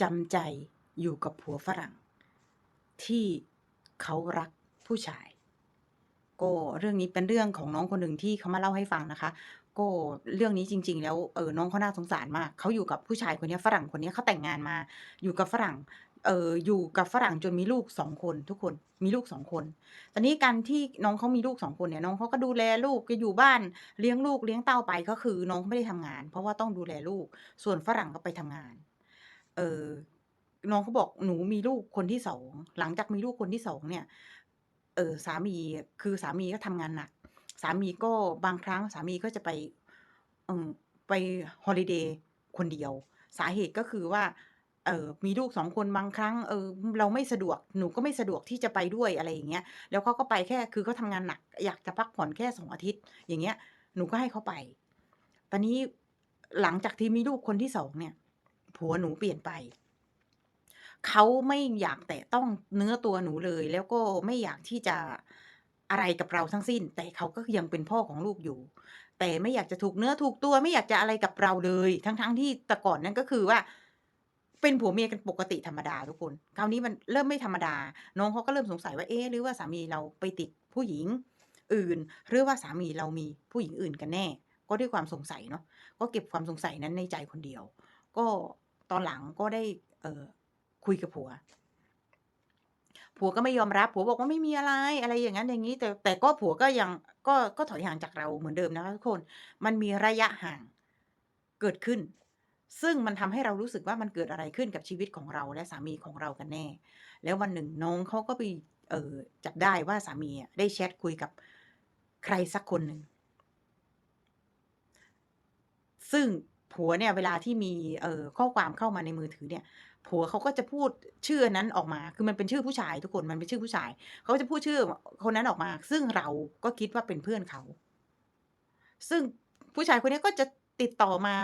จำใจอยู่กับผัวฝรั่ง ที่เขารักผู้ชาย ก็เรื่องนี้เป็นเรื่องของน้องคนหนึ่งที่เขามาเล่าให้ฟังนะคะ ก็เรื่องนี้จริง ๆ แล้วเออน้องเขาน่าสงสารมากเขาอยู่กับผู้ชายคนนี้ฝรั่งคนนี้เขาแต่งงานมา อยู่กับฝรั่งเอออยู่กับฝรั่งจนมีลูก2คนทุกคนมีลูก2คน ตอนนี้การที่น้องเขามีลูก2คนเนี่ยน้องเขาก็ดูแลลูกจะอยู่บ้านเลี้ยงลูกเลี้ยงเต้าไปก็คือน้องไม่ได้ทำงาน เพราะว่าต้องดูแลลูก ส่วนฝรั่งก็ไปทำงาน เออน้องเขาบอกหนูมีลูกคนที่2หลังจากมีลูกคนที่2เนี่ย เออสามีคือสามีก็ทำงานหนักสามีก็บางครั้งสามีก็จะไปเออไปฮอลิเดย์คนเดียว สาเหตุก็คือว่า เออมีลูก2คนบางครั้ง เออ เราไม่สะดวกหนูก็ไม่สะดวกที่จะไปด้วยอะไรอย่างเงี้ยแล้วเขาก็ไปแค่คือเขาทำงานหนัก อยากจะพักผ่อนแค่2องอาทิตย์ อย่างเงี้ย หนูก็ให้เขาไป ตอนนี้หลังจากที่มีลูกคนที่2เนี่ย ผัวหนูเปลี่ยนไป เขาไม่อยากแตะต้องเนื้อตัวหนูเลย แล้วก็ไม่อยากที่จะอะไรกับเราทั้งสิ้น แต่เขาก็ยังเป็นพ่อของลูกอยู่ แต่ไม่อยากจะถูกเนื้อถูกตัวไม่อยากจะอะไรกับเราเลย ทั้งๆที่แต่ก่อนนั้นก็คือว่า เป็นผัวเมียกันปกติธรรมดาทุกคน คราวนี้มันเริ่มไม่ธรรมดา น้องเขาก็เริ่มสงสัยว่าเอ๊ะหรือว่าสามีเราไปติดผู้หญิงอื่น หรือว่าสามีเรามีผู้หญิงอื่นกันแน่ ก็ด้วยความสงสัยเนาะก็เก็บความสงสัยนั้นในใจคนเดียว ก็ อนหลังก็ได้เออคุยกับผัว ผัวก็ไม่ยอมรับ ผัวบอกว่าไม่มีอะไรอะไรอย่างงั้นอย่างงี้ แต่แต่ก็ผัวก็ยังก็ก็ถอยห่างจากเราเหมือนเดิมนะคะทุกคน มันมีระยะห่างเกิดขึ้น ซึ่งมันทำให้เรารู้สึกว่ามันเกิดอะไรขึ้นกับชีวิตของเราและสามีของเรากันแน่ แล้ววันหนึ่งน้องเขาก็ไปเออจับได้ว่าสามีได้แชตคุยกับใครสักคนหนึ่งซึ่ง ผัวเนี่ยเวลาที่มีเอ่อข้อความเข้ามาในมือถือเนี่ย ผัวเขาก็จะพูดชื่อนนั้นออกมา คือมันเป็นชื่อผู้ชายทุกคนมันเป็นชื่อผู้ชาย เขาจะพูดชื่อคนนั้นออกมา ซึ่งเราก็คิดว่าเป็นเพื่อนเขา ซึ่งผู้ชายคนนี้ก็จะติดต่อมา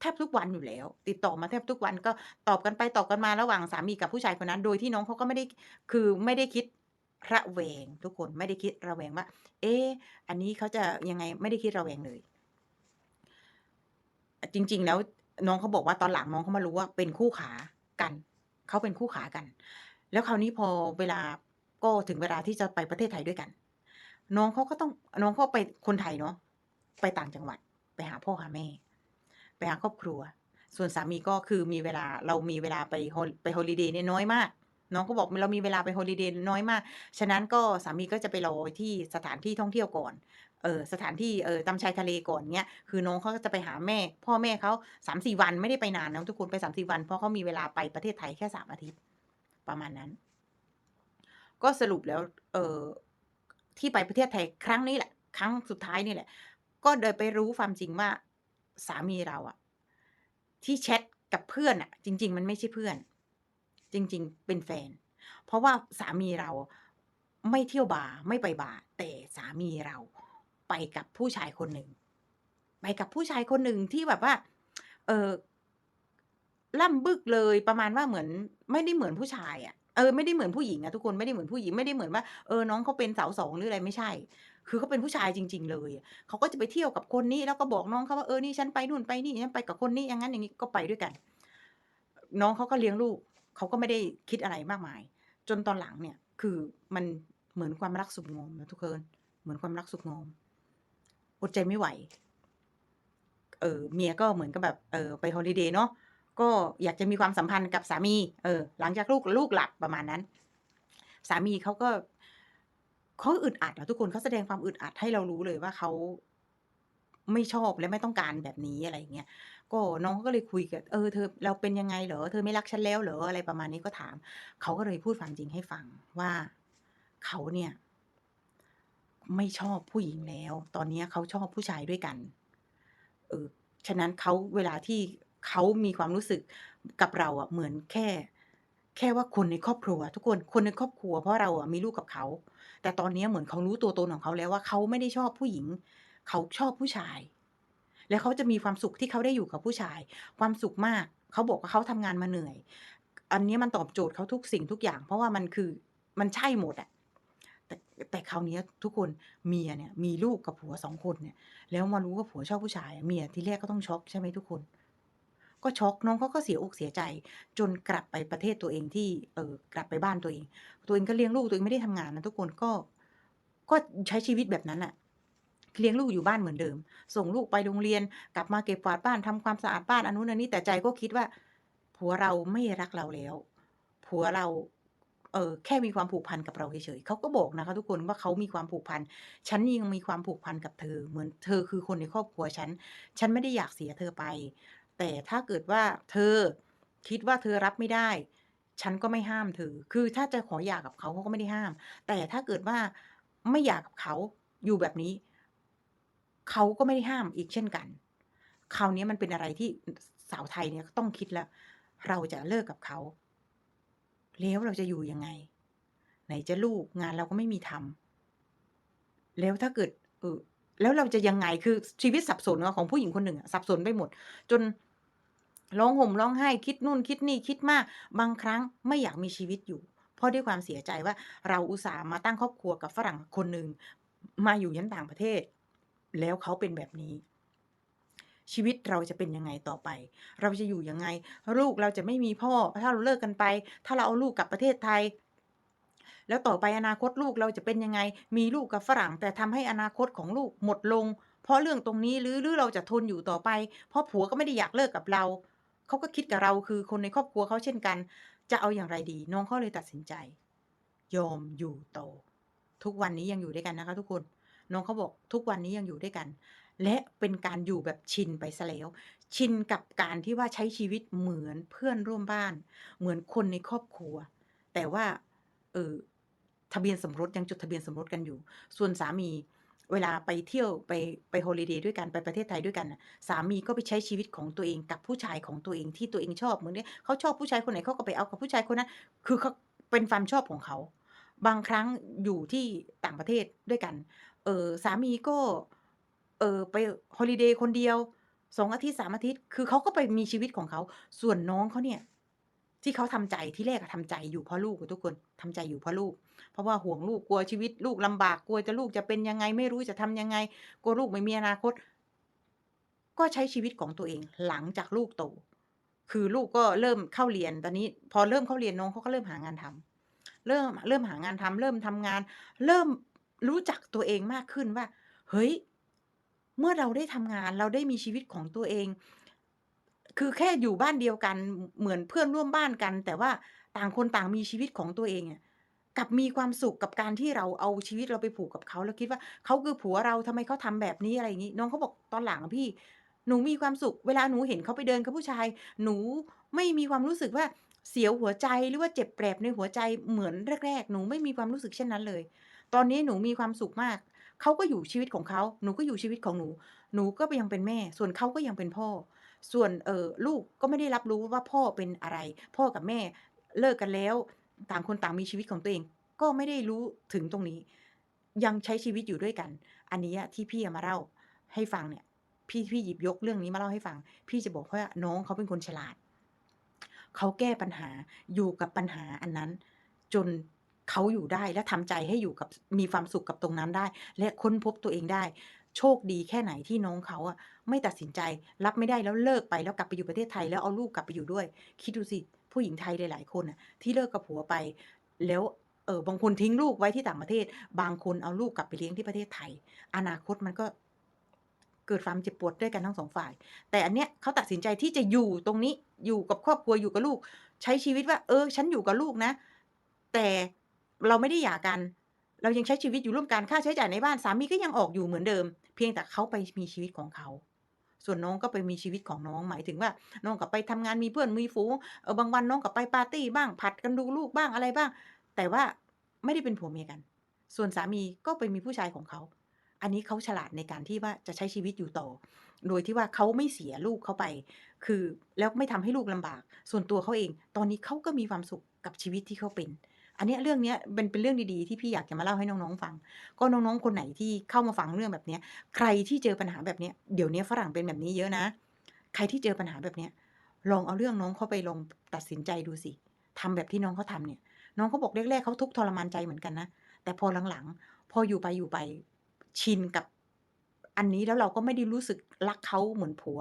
แทบทุกวันอยู่แล้ว ติดต่อมาแทบทุกวันก็ตอบกันไปตอบกันมาระหว่างสามีกับผู้ชายคนนั้น โดยที่น้องเขาก็ไม่ได้คือไม่ได้คิดระแวงทุกคนไม่ได้คิดระแวงว่า เอ๊ะอันนี้เขาจะยังไงไม่ได้คิดระแวงเลย จริง ๆ แล้วน้องเขาบอกว่าตอนหลังน้องเขามารู้ว่าเป็นคู่ขากันเขาเป็นคู่ขากัน แล้วคราวนี้พอเวลาก็ถึงเวลาที่จะไปประเทศไทยด้วยกัน น้องเขาก็ต้องน้องเขาไปคนไทยเนาะไปต่างจังหวัด ไปหาพ่อหาแม่ ไปหาครอบครัว ส่วนสามีก็คือมีเวลาเรามีเวลาไปไปฮอลิเดย์เนี่ยน้อยมากน้องก็บอกเรามีเวลาไปฮอลิเดย์น้อยมาก ฉะนั้นก็สามีก็จะไปรอที่สถานที่ท่องเที่ยวก่อน เออสถานที่เออตามชายทะเลก่อนเงี้ยคือน้องเขาก็จะไปหาแม่ พ่อแม่เขา3-4วันไม่ได้ไปนานนะทุกคนไป3-4วันเพราะเขามีเวลาไปประเทศไทยแค่3อาทิตย์ประมาณนั้น ก็สรุปแล้ว เออที่ไปประเทศไทยครั้งนี้แหละ ครั้งสุดท้ายนี่แหละ ก็เลยไปรู้ความจริงว่าสามีเราอะที่แชตกับเพื่อนน่ะจริง ๆ มันไม่ใช่เพื่อน จริง ๆ เป็นแฟน เพราะว่าสามีเราไม่เที่ยวบาร์ไม่ไปบาร์แต่สามีเรา ไปกับผู้ชายคนหนึ่ง ไปกับผู้ชายคนหนึ่งที่แบบว่า เออล่ำบึกเลยประมาณว่าเหมือน ไม่ได้เหมือนผู้ชายอะเออไม่ได้เหมือนผู้หญิงอะทุกคนไม่ได้เหมือนผู้หญิงไม่ได้เหมือนว่าเออน้องเขาเป็นสาว2หรืออะไรไม่ใช่ คือเขาเป็นผู้ชายจริง ๆ เลยเขาก็จะไปเที่ยวกับคนนี้แล้วก็บอกน้องเขาว่าเออนี่ฉันไปนู่นไปนี่ฉันไปกับคนนี้อย่างงั้นอย่างงี้ก็ไปด้วยกัน น้องเขาก็เลี้ยงลูกเขาก็ไม่ได้คิดอะไรมากมาย จนตอนหลังเนี่ย คือมันเหมือนความรักสุขงอมนะทุกคนเหมือนความรักสุขงอม อดใจไม่ไหว เอ่อเมียก็เหมือนกับแบบเอ่อไปฮอลิเดย์เนาะก็อยากจะมีความสัมพันธ์กับสามี เออ หลังจากลูกลูกหลับประมาณนั้น สามีเขาก็เขาอึดอัดอะทุกคนเขาแสดงความอึดอัดให้เรารู้เลยว่าเขาไม่ชอบและไม่ต้องการแบบนี้อะไรอย่างเงี้ย ก็น้องเขาก็เลยคุยกับเออเธอเราเป็นยังไงเหรอเธอไม่รักฉันแล้วเหรออะไรประมาณนี้ก็ถาม เขาก็เลยพูดความจริงให้ฟังว่าเขาเนี่ย ไม่ชอบผู้หญิงแล้ว ตอนนี้เขาชอบผู้ชายด้วยกัน เออ ฉะนั้นเขาเวลาที่เขามีความรู้สึกกับเราอะเหมือนแค่ แค่ว่าคนในครอบครัว ทุกคนคนในครอบครัวเพราะเราอะมีลูกกับเขา แต่ตอนนี้เหมือนเขารู้ตัวตนของเขาแล้วว่าเขาไม่ได้ชอบผู้หญิง เขาชอบผู้ชาย แล้วเขาจะมีความสุขที่เขาได้อยู่กับผู้ชาย ความสุขมากเขาบอกว่าเขาทำงานมาเหนื่อย อันนี้มันตอบโจทย์เขาทุกสิ่งทุกอย่าง เพราะว่ามันคือมันใช่หมดอะ แต่คราวนี้ทุกคนเมียเนี่ยมีลูกกับผัว2คนเนี่ย แล้วมารู้ว่าผัวชอบผู้ชายเมียทีแรกก็ต้องช็อกใช่ไหมทุกคน ก็ช็อกน้องเขาก็เสียอกเสียใจ จนกลับไปประเทศตัวเองที่เออกลับไปบ้านตัวเอง ตัวเองก็เลี้ยงลูกตัวเองไม่ได้ทำงานนะทุกคนก็ก็ใช้ชีวิตแบบนั้นน่ะเลี้ยงลูกอยู่บ้านเหมือนเดิม ส่งลูกไปโรงเรียน กลับมาเก็บกวาดบ้านทำความสะอาดบ้านอันนู้นอันนี้แต่ใจก็คิดว่า ผัวเราไม่รักเราแล้ว ผัวเรา เออแค่มีความผูกพันกับเราเฉยๆเขาก็บอกนะคะ ทุกคนว่าเขามีความผูกพัน ฉันยังมีความผูกพันกับเธอ เหมือนเธอคือคนในครอบครัวฉัน ฉันไม่ได้อยากเสียเธอไป แต่ถ้าเกิดว่าเธอคิดว่าเธอรับไม่ได้ ฉันก็ไม่ห้ามเธอ คือถ้าจะขอหย่ากับเขาเขาก็ไม่ได้ห้าม แต่ถ้าเกิดว่าไม่หย่ากกับเขาอยู่แบบนี้ เขาก็ไม่ได้ห้ามอีกเช่นกัน คราวนี้มันเป็นอะไรที่สาวไทยเนี่ยต้องคิดแล้ว เราจะเลิกกับเขา แล้วเราจะอยู่ยังไง?ไหนจะลูกงานเราก็ไม่มีทำแล้วถ้าเกิด เออแล้วเราจะยังไง?คือชีวิตสับสนอะของผู้หญิงคนหนึ่งสับสนไปหมด จนร้องห่มร้องไห้คิดนู่นคิดนี่คิดมาก บางครั้งไม่อยากมีชีวิตอยู่ เพราะด้วยความเสียใจว่าเราอุตส่าห์มาตั้งครอบครัวกับฝรั่งคนหนึ่งมาอยู่ยันต่างประเทศ แล้วเขาเป็นแบบนี้ ชีวิตเราจะเป็นยังไงต่อไป?เราจะอยู่ยังไง?ลูกเราจะไม่มีพ่อ ถ้าเราเลิกกันไป ถ้าเราเอาลูกกลับประเทศไทย แล้วต่อไปอนาคตลูกเราจะเป็นยังไง?มีลูกกับฝรั่ง แต่ทำให้อนาคตของลูกหมดลง เพราะเรื่องตรงนี้หรือหรือเราจะทนอยู่ต่อไป เพราะผัวก็ไม่ได้อยากเลิกกับเราเขาก็คิดกับเราคือคนในครอบครัวเขาเช่นกัน จะเอาอย่างไรดี?น้องเขาเลยตัดสินใจ ยอมอยู่โตทุกวันนี้ยังอยู่ด้วยกันนะคะ ทุกคน น้องเขาบอกทุกวันนี้ยังอยู่ด้วยกัน และเป็นการอยู่แบบชินไปเสียแล้ว ชินกับการที่ว่าใช้ชีวิตเหมือนเพื่อนร่วมบ้าน เหมือนคนในครอบครัว แต่ว่า เออทะเบียนสมรสยังจดทะเบียนสมรสกันอยู่ ส่วนสามีเวลาไปเที่ยวไปไปฮอลิเดย์ด้วยกันไปประเทศไทยด้วยกันสามีก็ไปใช้ชีวิตของตัวเองกับผู้ชายของตัวเองที่ตัวเองชอบเหมือนเนี่ยเขาชอบผู้ชายคนไหนเขาก็ไปเอากับผู้ชายคนนั้น คือเขาเป็นความชอบของเขา บางครั้งอยู่ที่ต่างประเทศด้วยกัน เออสามีก็ เอ่อ ไปฮอลิเดย์คนเดียว 2 อาทิตย์ 3 อาทิตย์ คือเขาก็ไปมีชีวิตของเขา ส่วนน้องเขาเนี่ย ที่เขาทำใจที่แรกอะทำใจอยู่เพราะลูกอะทุกคนทำใจอยู่เพราะลูก เพราะว่าห่วงลูกกลัวชีวิตลูกลำบากกลัวจะลูกจะเป็นยังไงไม่รู้จะทำยังไงกลัวลูกไม่มีอนาคต ก็ใช้ชีวิตของตัวเองหลังจากลูกโต คือลูกก็เริ่มเข้าเรียนตอนนี้ พอเริ่มเข้าเรียนน้องเขาก็เริ่มหางานทำเริ่มเริ่มหางานทำเริ่มทำงาน เริ่มรู้จักตัวเองมากขึ้นว่า เฮ้ย เมื่อเราได้ทำงานเราได้มีชีวิตของตัวเอง คือแค่อยู่บ้านเดียวกันเหมือนเพื่อนร่วมบ้านกัน แต่ว่าต่างคนต่างมีชีวิตของตัวเองอะกลับมีความสุขกับการที่เราเอาชีวิตเราไปผูกกับเขาแล้วคิดว่าเขาคือผัวเราทำไมเขาทำแบบนี้อะไรอย่างงี้ น้องเขาบอกตอนหลังอะพี่ หนูมีความสุข เวลาหนูเห็นเขาไปเดินกับผู้ชาย หนูไม่มีความรู้สึกว่าเสียวหัวใจหรือว่าเจ็บแปลบในหัวใจเหมือนแรกๆ หนูไม่มีความรู้สึกเช่นนั้นเลย ตอนนี้หนูมีความสุขมาก เขาก็อยู่ชีวิตของเขา หนูก็อยู่ชีวิตของหนู หนูก็ยังเป็นแม่ ส่วนเขาก็ยังเป็นพ่อ ส่วน เอ่อ ลูกก็ไม่ได้รับรู้ว่าพ่อเป็นอะไร พ่อกับแม่เลิกกันแล้ว ต่างคนต่างมีชีวิตของตัวเอง ก็ไม่ได้รู้ถึงตรงนี้ ยังใช้ชีวิตอยู่ด้วยกัน อันนี้ยที่พี่เอามาเล่าให้ฟังเนี่ย พี่พี่หยิบยกเรื่องนี้มาเล่าให้ฟัง พี่จะบอกว่าน้องเขาเป็นคนฉลาด เขาแก้ปัญหาอยู่กับปัญหาอันนั้น จน เขาอยู่ได้และทำใจให้อยู่กับมีความสุขกับตรงนั้นได้ และค้นพบตัวเองได้ โชคดีแค่ไหนที่น้องเขาอะไม่ตัดสินใจรับไม่ได้แล้วเลิกไปแล้วกลับไปอยู่ประเทศไทยแล้วเอาลูกกลับไปอยู่ด้วย คิดดูสิผู้หญิงไทยหลายๆคนน่ะที่เลิกกับผัวไป แล้วเออบางคนทิ้งลูกไว้ที่ต่างประเทศ บางคนเอาลูกกลับไปเลี้ยงที่ประเทศไทย อนาคตมันก็เกิดความเจ็บปวดด้วยกันทั้ง2ฝ่าย แต่อันเนี้ยเขาตัดสินใจที่จะอยู่ตรงนี้อยู่กับครอบครัวอยู่กับลูก ใช้ชีวิตว่า เออ ฉันอยู่กับลูกนะ แต่ เราไม่ได้หย่ากัน เรายังใช้ชีวิตอยู่ร่วมกันค่าใช้จ่ายในบ้านสามีก็ยังออกอยู่เหมือนเดิม เพียงแต่เขาไปมีชีวิตของเขา ส่วนน้องก็ไปมีชีวิตของน้องหมายถึงว่า น้องก็ไปทำงานมีเพื่อนมีฝูงเออบางวันน้องก็ไปปาร์ตี้บ้างผัดกันดูลูกบ้างอะไรบ้าง แต่ว่าไม่ได้เป็นผัวเมียกัน ส่วนสามีก็ไปมีผู้ชายของเขา อันนี้เขาฉลาดในการที่ว่าจะใช้ชีวิตอยู่ต่อ โดยที่ว่าเขาไม่เสียลูกเขาไป คือแล้วไม่ทำให้ลูกลำบาก ส่วนตัวเขาเอง ตอนนี้เขาก็มีความสุขกับชีวิตที่เขาเป็น อันนี้เรื่องนี้เป็นเป็นเรื่องดีๆ ที่พี่อยากจะมาเล่าให้น้องๆฟัง ก็น้องๆคนไหนที่เข้ามาฟังเรื่องแบบนี้ใครที่เจอปัญหาแบบนี้เดี๋ยวนี้ฝรั่งเป็นแบบนี้เยอะนะ ใครที่เจอปัญหาแบบนี้ลองเอาเรื่องน้องเขาไปลองตัดสินใจดูสิทำแบบที่น้องเขาทำเนี่ย น้องเขาบอกแรกๆเขาทุกทรมานใจเหมือนกันนะแต่พอหลังๆ พออยู่ไปๆชินกับอันนี้แล้วเราก็ไม่ได้รู้สึกรักเขาเหมือนผัว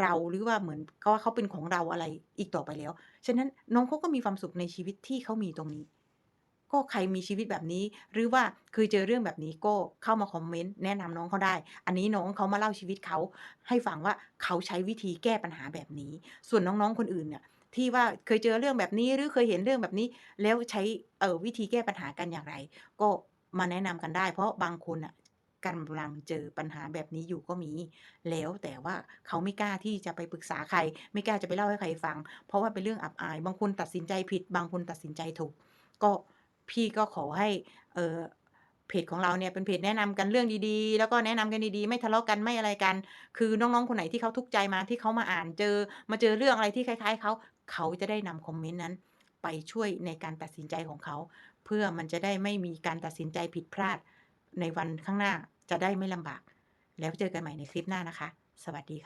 เราหรือว่าเหมือนก็ว่าเขาเป็นของเราอะไรอีกต่อไปแล้ว ฉะนั้นน้องเขาก็มีความสุขในชีวิตที่เขามีตรงนี้ ก็ใครมีชีวิตแบบนี้ หรือว่าเคยเจอเรื่องแบบนี้ก็เข้ามาคอมเมนต์แนะนำน้องเขาได้ อันนี้น้องเขามาเล่าชีวิตเขาให้ฟังว่าเขาใช้วิธีแก้ปัญหาแบบนี้ ส่วนน้องๆคนอื่นเนี่ยที่ว่าเคยเจอเรื่องแบบนี้หรือเคยเห็นเรื่องแบบนี้ แล้วใช้เอ่อวิธีแก้ปัญหากันอย่างไร ก็มาแนะนำกันได้ เพราะบางคนน่ะกำลังเจอปัญหาแบบนี้อยู่ก็มี แล้วแต่ว่าเขาไม่กล้าที่จะไปปรึกษาใคร ไม่กล้าจะไปเล่าให้ใครฟัง เพราะว่าเป็นเรื่องอับอาย บางคนตัดสินใจผิด บางคนตัดสินใจถูก ก็ พี่ก็ขอให้เออเพจของเราเนี่ยเป็นเพจแนะนำกันเรื่องดีๆ แล้วก็แนะนำกันดีๆ ไม่ทะเลาะกันไม่อะไรกัน คือน้องๆคนไหนที่เขาทุกข์ใจมาที่เขามาอ่านเจอ มาเจอเรื่องอะไรที่คล้าย ๆเขาเขาจะได้นำคอมเมนต์นั้น ไปช่วยในการตัดสินใจของเขา เพื่อมันจะได้ไม่มีการตัดสินใจผิดพลาด ในวันข้างหน้าจะได้ไม่ลำบาก แล้วเจอกันใหม่ในคลิปหน้านะคะ สวัสดีค่ะ